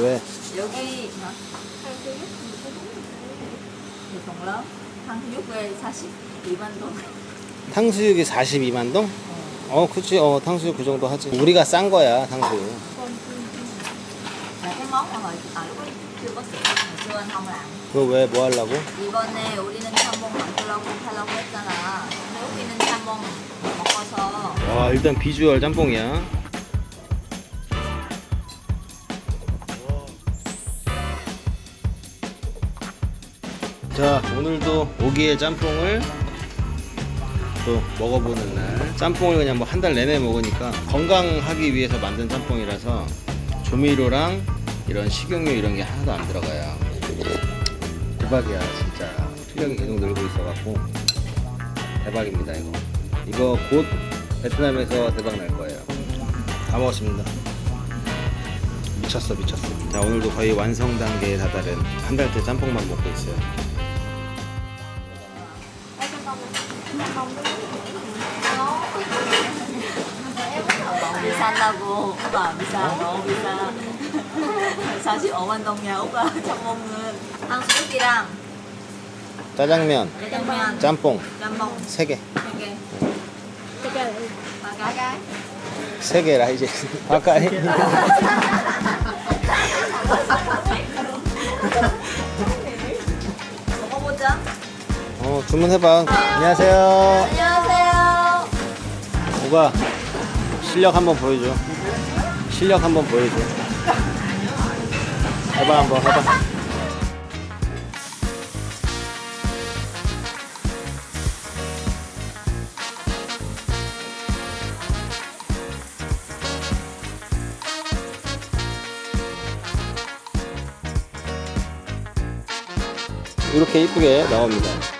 왜? 여기 대성 lớn 탕수육 왜 42만 동 탕수육이 42만 동? 어, 그치. 어, 탕수육 그 정도 하지. 우리가 싼 거야, 탕수육. là cái món mà hồi ở lúc ấy chưa có xưởng hồi xưa anh không làm 그거 왜 뭐 하려고? 이번에 우리는 참봉 만들라고 하려고 했잖아 여기는 참봉 먹어서 와, 일단 비주얼 짬뽕이야. 자, 오늘도 오기의 짬뽕을 또 먹어보는 날. 짬뽕을 그냥 뭐 한 달 내내 먹으니까 건강하기 위해서 만든 짬뽕이라서 조미료랑 이런 식용유 이런 게 하나도 안 들어가요. 대박이야, 진짜. 실력이 계속 늘고 있어갖고 대박입니다, 이거. 이거 곧 베트남에서 대박 날 거예요. 다 먹었습니다. 미쳤어, 미쳤어. 자, 오늘도 거의 완성 단계에 다다른 한 달째 짬뽕만 먹고 있어요. 오빠 비싸 너무 비싸 45만 동이야 오빠 참봉은 탕수육이랑 짜장면, 짜장면 짬뽕 짬뽕 3개. 3개 ba cái 3개라 이제. 아까 먹어보자 어, 주문해 봐. 안녕하세요. 안녕하세요 오가 실력 한번 보여줘. 실력 한번 보여줘. 해봐 한번 해봐. 이렇게 이쁘게 나옵니다.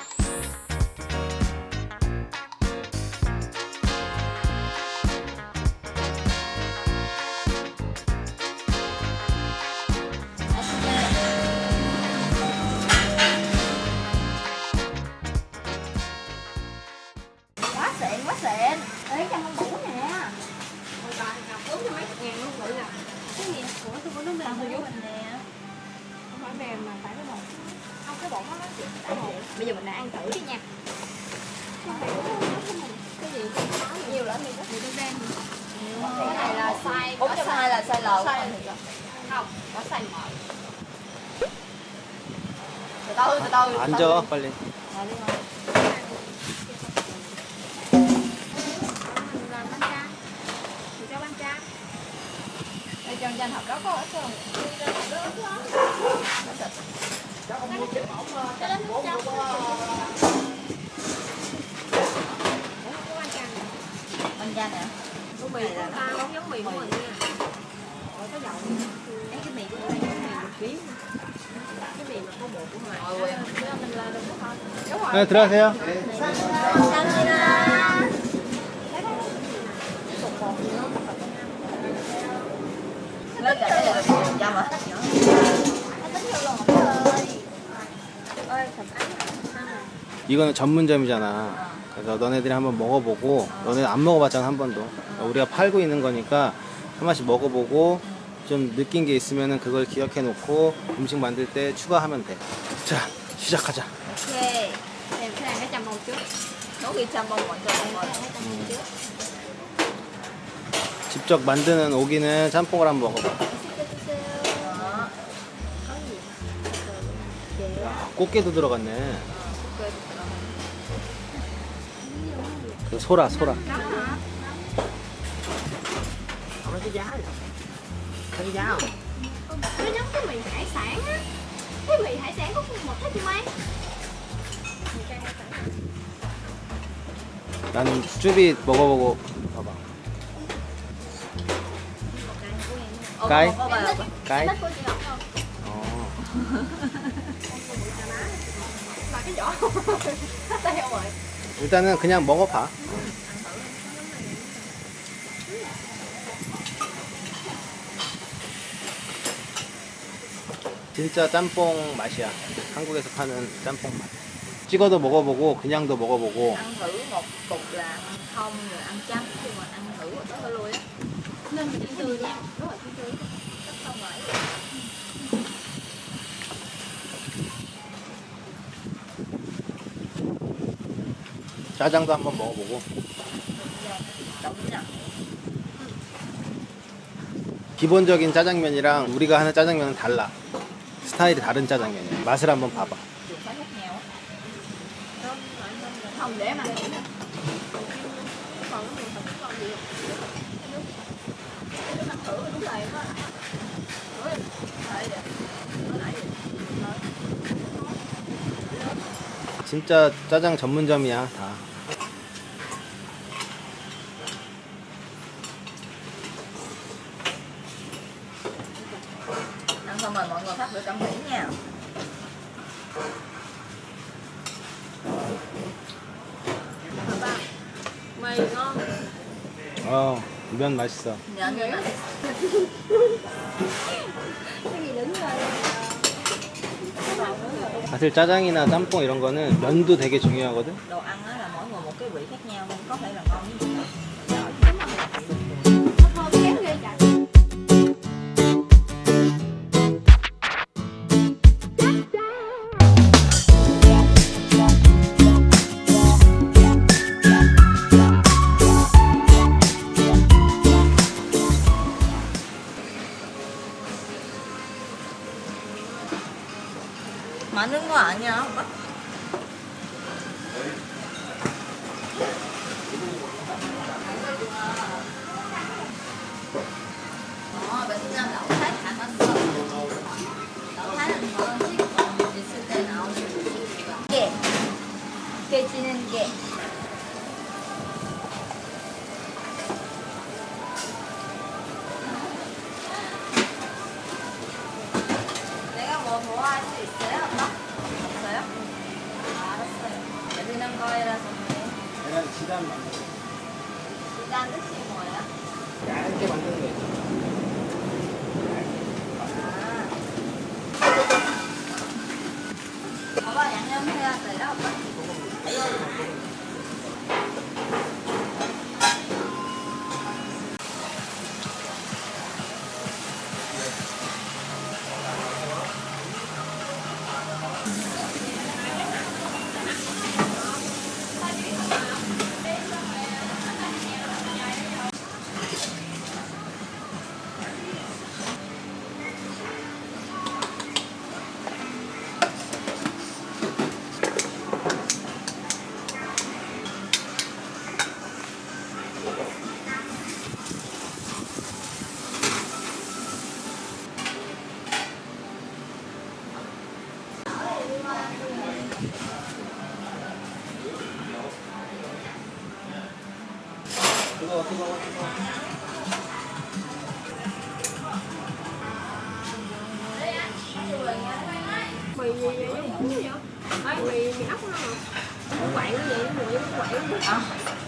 mình mà phải cái bột không cái bột nó chỉ đã bột bây giờ mình đã ăn thử đi nha. Cái nhiều lắm mình rất nhiều tôi đang cái này là sai. bốn trăm hai là size lớn không có size mỏng từ từ từ từ anh chưa? 빨리 đây cho danh học đó có ở trường bánh cha nè Có mì của ta không giống mì của mình nha Rồi có dầu Ê, cái mì của tôi giống mì một ký Cái mì mà có bột của ngoài Rồi, quên. Chứ mình là đừng có thôi Đúng rồi 네, 들어가세요. 감사합니다 Cục bột gì đó lên cả cái này là một trăm à Tính vô luôn rồi Ơi, thật ăn 이거는 전문점이잖아. 그래서 너네들이 한번 먹어보고 너네 안 먹어봤잖아 한 번도. 우리가 팔고 있는 거니까 한 번씩 먹어보고 좀 느낀 게 있으면은 그걸 기억해 놓고 음식 만들 때 추가하면 돼. 자 시작하자. cái chăm bông trước ghi bông 먼저 먹어 직접 만드는 오기는 짬뽕을 한번 먹어봐. 꽃게도 들어갔네. 그 소라 소라. Nó giống cái mì hải sản á Cái mì hải sản có con mực hết chị Mai 나는 쭈비 먹어보고 봐봐. Ồ, Cái. có bài không? 까이. Thích của chị Ngọc không? 어. Là cái vỏ Hết teo rồi 일단은 그냥 먹어봐. 진짜 짬뽕 맛이야. 한국에서 파는 짬뽕 맛. 찍어도 먹어보고 그냥도 먹어보고 Đúng rồi, ăn tươi không phải 짜장도 한번 먹어보고 기본적인 짜장면이랑 우리가 하는 짜장면은 달라 스타일이 다른 짜장면이야 맛을 한번 봐봐 진짜 짜장 전문점이야 다 Ăn xong rồi mọi người phát biểu cảm nghĩ nha mì ngon 어면 맛있어 đứng rồi 사실 짜장이나 짬뽕 이런 거는 면도 되게 중요하거든 đồ ăn á là mỗi người một cái vị khác nhau nên có thể là ngon với nhau 많은 거 아니야 계란 지단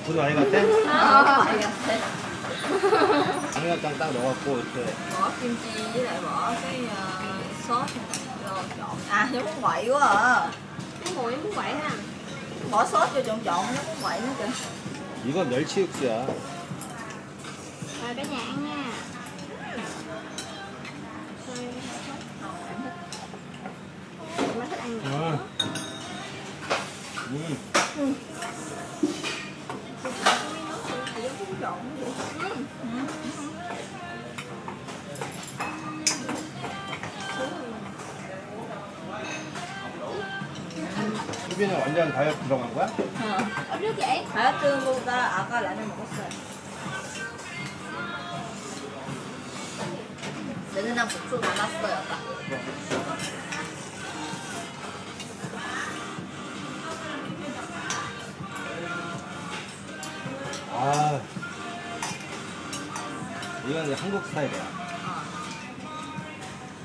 불 많이 갔대? 어, 알겠어. 양념장 딱 넣어갖고 이렇게 bỏ kim chi với lại bỏ cái uh, sốt này rồi trộn à giống bún quậy quá à cái mùi giống bún quậy ha bỏ sốt vô trộn trộn nó bún quậy nữa kìa 이건 멸치 육수야 rồi cả nhà ăn nha Rồi, má 응. 음. vậy 수빈은 완전 다이어트 들어간 거야? 어. 어 nước vậy 다이어트보다 아까 라면 먹었어요 내는 국수 남았어요 아까 아 이건 이제 한국 스타일이야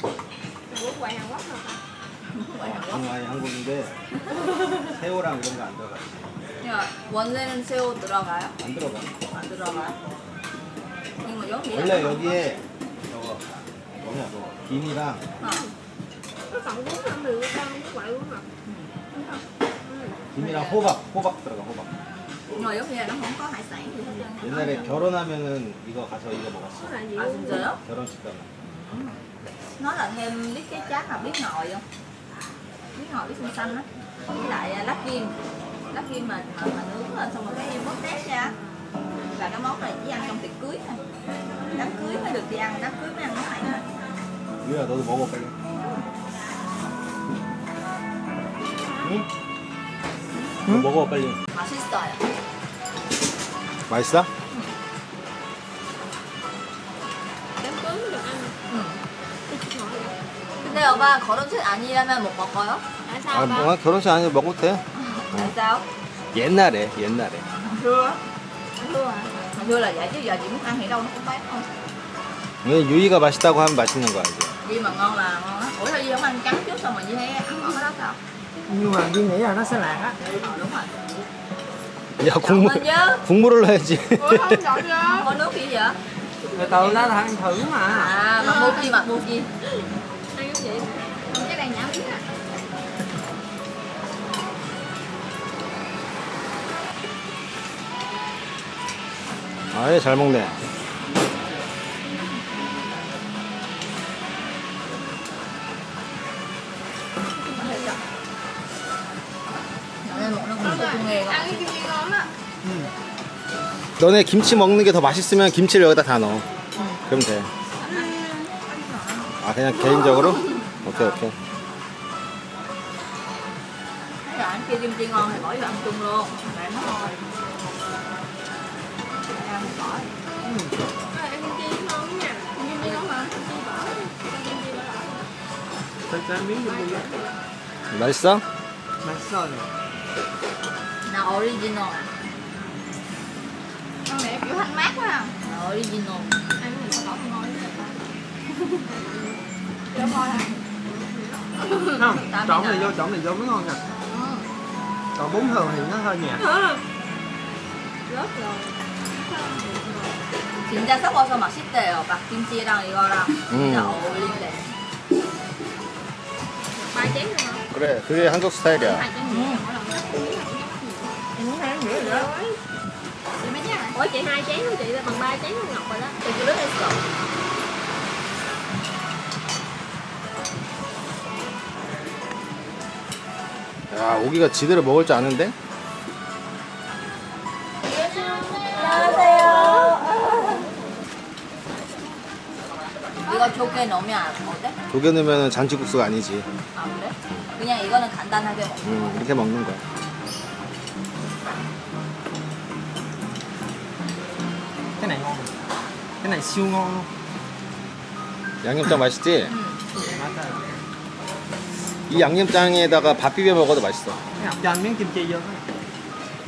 어. 음, 아니 한국인데 새우랑 이런 거 안 들어가 mà 원래는 새우 들어가요? 안 들어가 안 들어가요? 이거 여기 원래 여기에 저거 뭐냐 저 김이랑 어. 김이랑 호박 호박 들어가 호박 nhưng mà giống như là nó không có hải sản gì hết trơn 옛날에 결혼하면은 이거 가서 이거 먹었어 nó là gì à luôn 진짜요? 결혼식 가면 nó là thêm biết cái chát là biết ngồi không biết ngồi biết xanh xanh á với lại à, lá kim Đó khi mà mà, mà nướng là xong rồi cái em bớt tép ra là cái món này chỉ ăn trong tiệc cưới thôi đám cưới mới được đi ăn đám cưới mới ăn món này thôi 유야 너도 먹어 빨리. 응? 응? 먹어 빨리. 맛있어요 맛있어? 응. ngọt 근데 오빠 결혼식 아니라면 못 먹어요? 아, 뭐 결혼식 아니고 먹어도 돼. sao? 옛날에 옛날에. thưa thưa hả? Hồi xưa là vậy chứ giờ chị muốn ăn thì đâu nó cũng bán không 왜 유이가 맛있다고 하면 맛있는 거야 이제. Gì mà ngon là ngon á Ủa sao Di không ăn trắng trước xong rồi Di thấy ăn ngon cái đó sao? nhưng mà Duy nghĩ là nó sẽ lạc á Ờ, đúng rồi 야 국물 lên chứ 국물을 넣어야지. ủa không chọn chưa Có nước gì vậy? từ từ nó là ăn thử mà À mà mua gì mà mua gì? ăn cái gì không chắc đang nhã miếng à 아예 잘 먹네. 나는 먹는 거 진짜 중요해 ăn cái kim chi ngon á 너네 김치 먹는 게 더 맛있으면 김치를 여기다 다 넣어. 그럼 돼. 아 그냥 개인적으로? 오케이 오케이. Kia kim chi ngon thì bỏ vô ăn chung luôn nó thì bỏ 맛있어? 맛있어 Nào original ăn này kiểu thanh mát quá à Nào original ăn mình có bỏ ngon Cho thôi à không Tao trộn biết này rồi. vô trộn này vô mới ngon nha ừ. còn bún thường thì nó hơi nhạt Ờ. rớt rồi 진짜 섞어서 맛있대요 막김치랑 이거랑 진짜 음. 어울린대 ba chén nữa hả 그래 그게 한국 스타일이야. hai Ủa chị hai chén của chị là bằng ba chén của ngọc rồi đó 되게 rất 했어 야 오기가 지대로 먹을 줄 아는데? 이거 조개 넣으면 어때? 조개 넣으면 잔치국수가 아니지. 아 그래? 그냥 이거는 간단하게 먹어 음, 이렇게 먹는 거야. Cái này siêu ngon luôn 양념장 맛있지? 응. 맛있어요. 이 양념장에다가 밥 비벼 먹어도 맛있어. thôi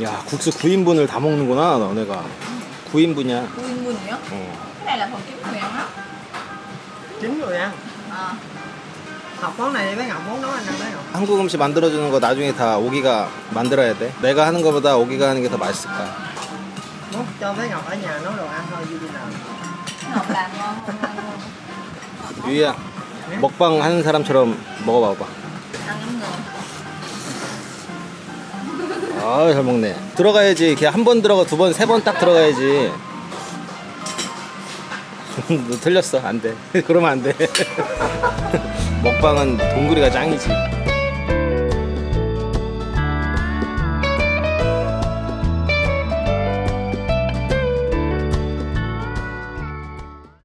야 국수 9인분을 다 먹는구나 너네가. 9인분이야. 9인분이요? 어. cái này là phần kiếm nguyện á chín rồi ăn à, học món này với ngọc muốn nấu anh ăn đấy ngọc 한국 음식 만들어주는 거 나중에 다 오기가 만들어야 돼. 내가 하는 것보다 오기가 하는 게 더 맛있을 거야. muốn cho với ngọc ở nhà nấu đồ ăn thôi Duy đi làm 유이야 먹방 하는 사람처럼 먹어봐봐. người 아잘 먹네. 들어가야지. 이렇게 한 번 들어가 두 번 세 번 딱 들어가야지. 너 틀렸어 안 돼. 그러면 안 돼. 먹방은 동그리가 짱이지.